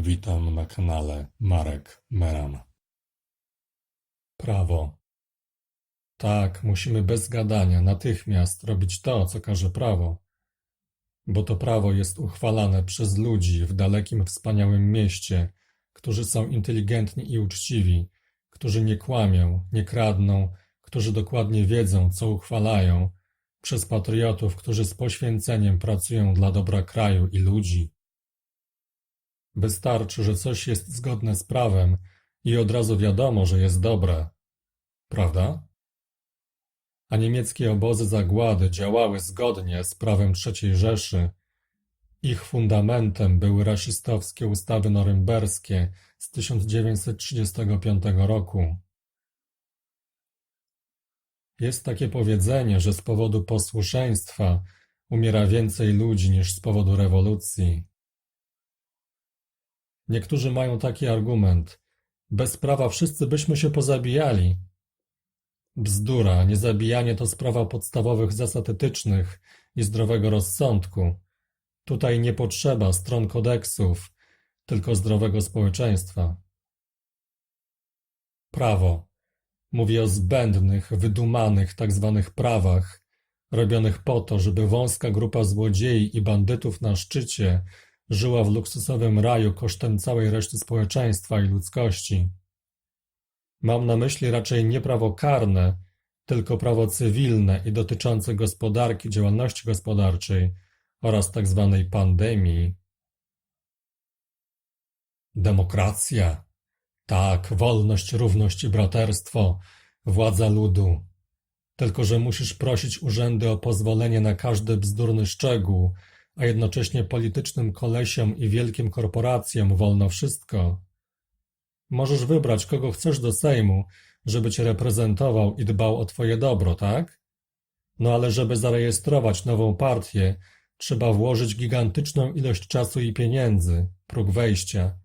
Witam na kanale Marek Meram. Prawo. Tak, musimy bez gadania, natychmiast robić to, co każe prawo. Bo to prawo jest uchwalane przez ludzi w dalekim, wspaniałym mieście, którzy są inteligentni i uczciwi, którzy nie kłamią, nie kradną, którzy dokładnie wiedzą, co uchwalają, przez patriotów, którzy z poświęceniem pracują dla dobra kraju i ludzi. Wystarczy, że coś jest zgodne z prawem i od razu wiadomo, że jest dobre. Prawda? A niemieckie obozy zagłady działały zgodnie z prawem III Rzeszy. Ich fundamentem były rasistowskie ustawy norymberskie z 1935 roku. Jest takie powiedzenie, że z powodu posłuszeństwa umiera więcej ludzi niż z powodu rewolucji. Niektórzy mają taki argument: bez prawa wszyscy byśmy się pozabijali. Bzdura, niezabijanie to sprawa podstawowych zasad etycznych i zdrowego rozsądku. Tutaj nie potrzeba stron kodeksów, tylko zdrowego społeczeństwa. Prawo. Mówię o zbędnych, wydumanych tak zwanych prawach, robionych po to, żeby wąska grupa złodziei i bandytów na szczycie żyła w luksusowym raju kosztem całej reszty społeczeństwa i ludzkości. Mam na myśli raczej nie prawo karne, tylko prawo cywilne i dotyczące gospodarki, działalności gospodarczej oraz tak zwanej pandemii. Demokracja. Tak, wolność, równość i braterstwo, władza ludu. Tylko, że musisz prosić urzędy o pozwolenie na każdy bzdurny szczegół, a jednocześnie politycznym kolesiom i wielkim korporacjom wolno wszystko. Możesz wybrać, kogo chcesz do Sejmu, żeby cię reprezentował i dbał o twoje dobro, tak? No ale żeby zarejestrować nową partię, trzeba włożyć gigantyczną ilość czasu i pieniędzy, próg wejścia.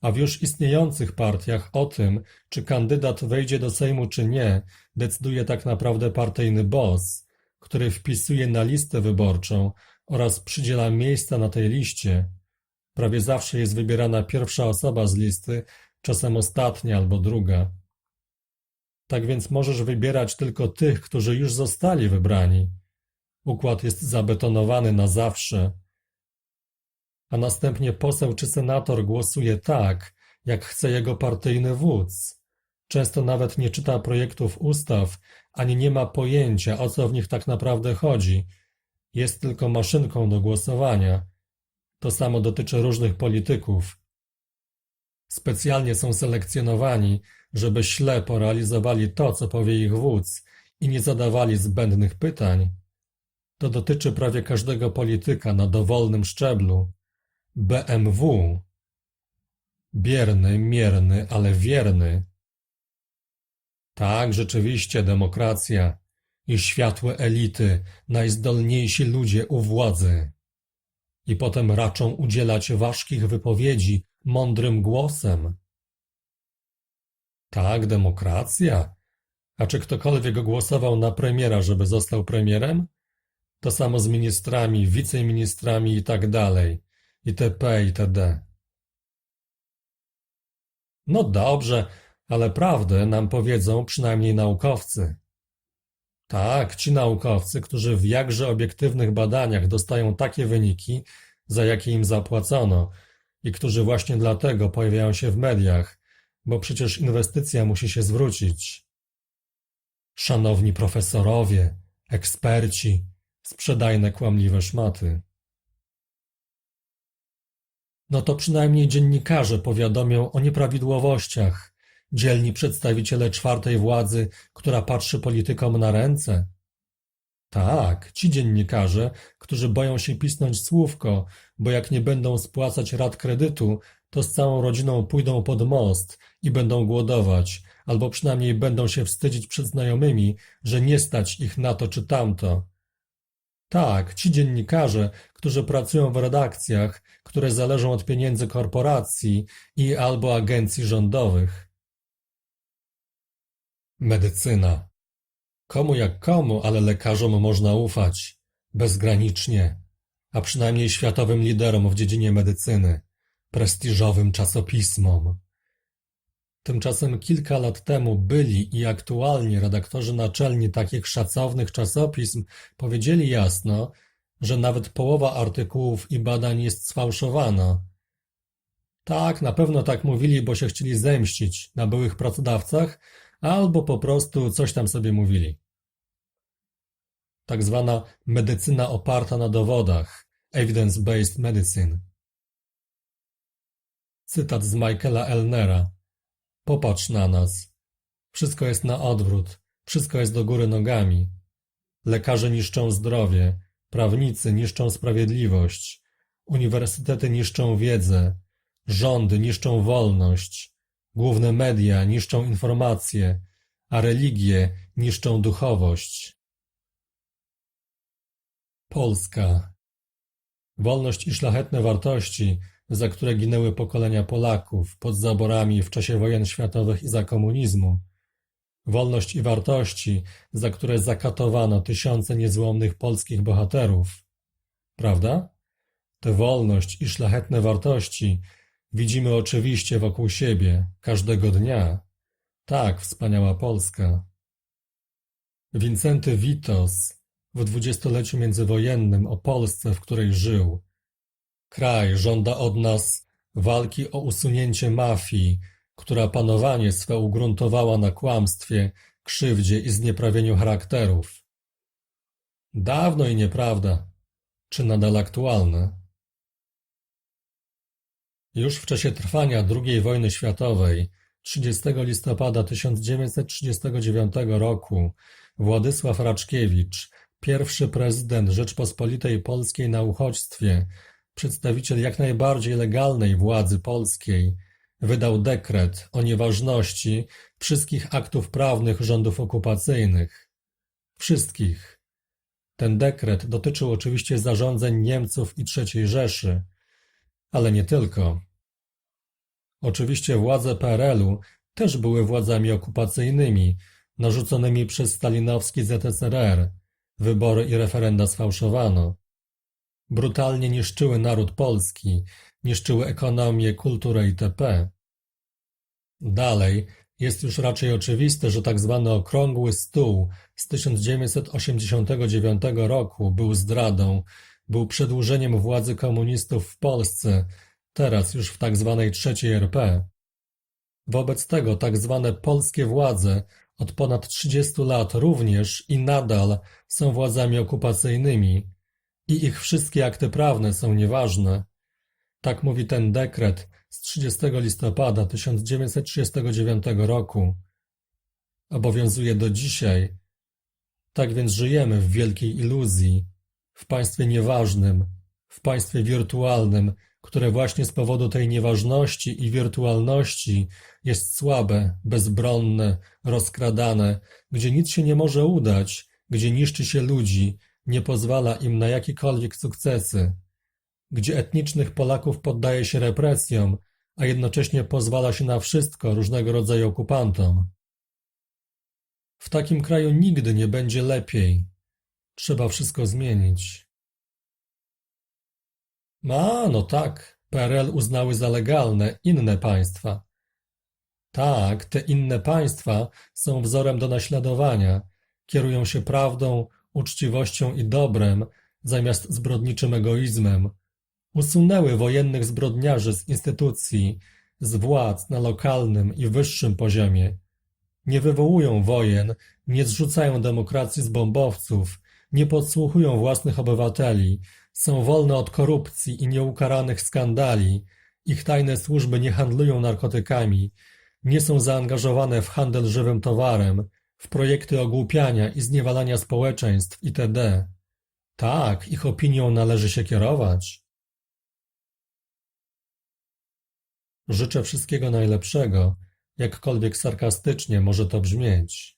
A w już istniejących partiach o tym, czy kandydat wejdzie do Sejmu czy nie, decyduje tak naprawdę partyjny boss, który wpisuje na listę wyborczą oraz przydziela miejsca na tej liście. Prawie zawsze jest wybierana pierwsza osoba z listy, czasem ostatnia albo druga. Tak więc możesz wybierać tylko tych, którzy już zostali wybrani. Układ jest zabetonowany na zawsze. A następnie poseł czy senator głosuje tak, jak chce jego partyjny wódz. Często nawet nie czyta projektów ustaw, ani nie ma pojęcia, o co w nich tak naprawdę chodzi. Jest tylko maszynką do głosowania. To samo dotyczy różnych polityków. Specjalnie są selekcjonowani, żeby ślepo realizowali to, co powie ich wódz i nie zadawali zbędnych pytań. To dotyczy prawie każdego polityka na dowolnym szczeblu. BMW. Bierny, mierny, ale wierny. Tak, rzeczywiście, demokracja i światłe elity, najzdolniejsi ludzie u władzy. I potem raczą udzielać ważkich wypowiedzi mądrym głosem. Tak, demokracja. A czy ktokolwiek głosował na premiera, żeby został premierem? To samo z ministrami, wiceministrami i tak dalej, itp. itd. No dobrze, ale prawdę nam powiedzą przynajmniej naukowcy. Tak, ci naukowcy, którzy w jakże obiektywnych badaniach dostają takie wyniki, za jakie im zapłacono i którzy właśnie dlatego pojawiają się w mediach, bo przecież inwestycja musi się zwrócić. Szanowni profesorowie, eksperci, sprzedajne kłamliwe szmaty. No to przynajmniej dziennikarze powiadomią o nieprawidłowościach, dzielni przedstawiciele czwartej władzy, która patrzy politykom na ręce. Tak, ci dziennikarze, którzy boją się pisnąć słówko, bo jak nie będą spłacać rat kredytu, to z całą rodziną pójdą pod most i będą głodować, albo przynajmniej będą się wstydzić przed znajomymi, że nie stać ich na to czy tamto. Tak, ci dziennikarze, którzy pracują w redakcjach, które zależą od pieniędzy korporacji i albo agencji rządowych. Medycyna. Komu jak komu, ale lekarzom można ufać. Bezgranicznie. A przynajmniej światowym liderom w dziedzinie medycyny. prestiżowym czasopismom. Tymczasem kilka lat temu byli i aktualni redaktorzy naczelni takich szacownych czasopism powiedzieli jasno, że nawet połowa artykułów i badań jest sfałszowana. Tak, na pewno tak mówili, bo się chcieli zemścić na byłych pracodawcach, albo po prostu coś tam sobie mówili. Tak zwana medycyna oparta na dowodach, evidence-based medicine. Cytat z Michaela Elnera. Popatrz na nas. Wszystko jest na odwrót, wszystko jest do góry nogami. Lekarze niszczą zdrowie, prawnicy niszczą sprawiedliwość, uniwersytety niszczą wiedzę, rządy niszczą wolność, główne media niszczą informacje, a religie niszczą duchowość. Polska. Wolność i szlachetne wartości, za które ginęły pokolenia Polaków pod zaborami w czasie wojen światowych i za komunizmu. Wolność i wartości, za które zakatowano tysiące niezłomnych polskich bohaterów. Prawda? Tę wolność i szlachetne wartości widzimy oczywiście wokół siebie, każdego dnia. Tak, wspaniała Polska. Wincenty Witos w dwudziestoleciu międzywojennym o Polsce, w której żył. Kraj żąda od nas walki o usunięcie mafii, która panowanie swe ugruntowała na kłamstwie, krzywdzie i znieprawieniu charakterów. Dawno i nieprawda, czy nadal aktualne? Już w czasie trwania II wojny światowej, 30 listopada 1939 roku, Władysław Raczkiewicz, pierwszy prezydent Rzeczpospolitej Polskiej na uchodźstwie, przedstawiciel jak najbardziej legalnej władzy polskiej, wydał dekret o nieważności wszystkich aktów prawnych rządów okupacyjnych. Wszystkich. Ten dekret dotyczył oczywiście zarządzeń Niemców i III Rzeszy, ale nie tylko. Oczywiście władze PRL-u też były władzami okupacyjnymi, narzuconymi przez stalinowski ZSRR. Wybory i referenda sfałszowano. Brutalnie niszczyły naród polski, niszczyły ekonomię, kulturę itp. Dalej, jest już raczej oczywiste, że tak zwany okrągły stół z 1989 roku był zdradą, był przedłużeniem władzy komunistów w Polsce, teraz już w tak zwanej trzeciej RP. Wobec tego tak zwane polskie władze od ponad 30 lat również i nadal są władzami okupacyjnymi i ich wszystkie akty prawne są nieważne. Tak mówi ten dekret z 30 listopada 1939 roku. Obowiązuje do dzisiaj. Tak więc żyjemy w wielkiej iluzji, w państwie nieważnym, w państwie wirtualnym, które właśnie z powodu tej nieważności i wirtualności jest słabe, bezbronne, rozkradane, gdzie nic się nie może udać, gdzie niszczy się ludzi, nie pozwala im na jakiekolwiek sukcesy, gdzie etnicznych Polaków poddaje się represjom, a jednocześnie pozwala się na wszystko różnego rodzaju okupantom. W takim kraju nigdy nie będzie lepiej. Trzeba wszystko zmienić. A, no tak, PRL uznały za legalne inne państwa. Tak, te inne państwa są wzorem do naśladowania, kierują się prawdą, uczciwością i dobrem zamiast zbrodniczym egoizmem. Usunęły wojennych zbrodniarzy z instytucji, z władz na lokalnym i wyższym poziomie. Nie wywołują wojen, nie zrzucają demokracji z bombowców, nie podsłuchują własnych obywateli, są wolne od korupcji i nieukaranych skandali, ich tajne służby nie handlują narkotykami, nie są zaangażowane w handel żywym towarem, w projekty ogłupiania i zniewalania społeczeństw itd. Tak, ich opinią należy się kierować. Życzę wszystkiego najlepszego, jakkolwiek sarkastycznie może to brzmieć.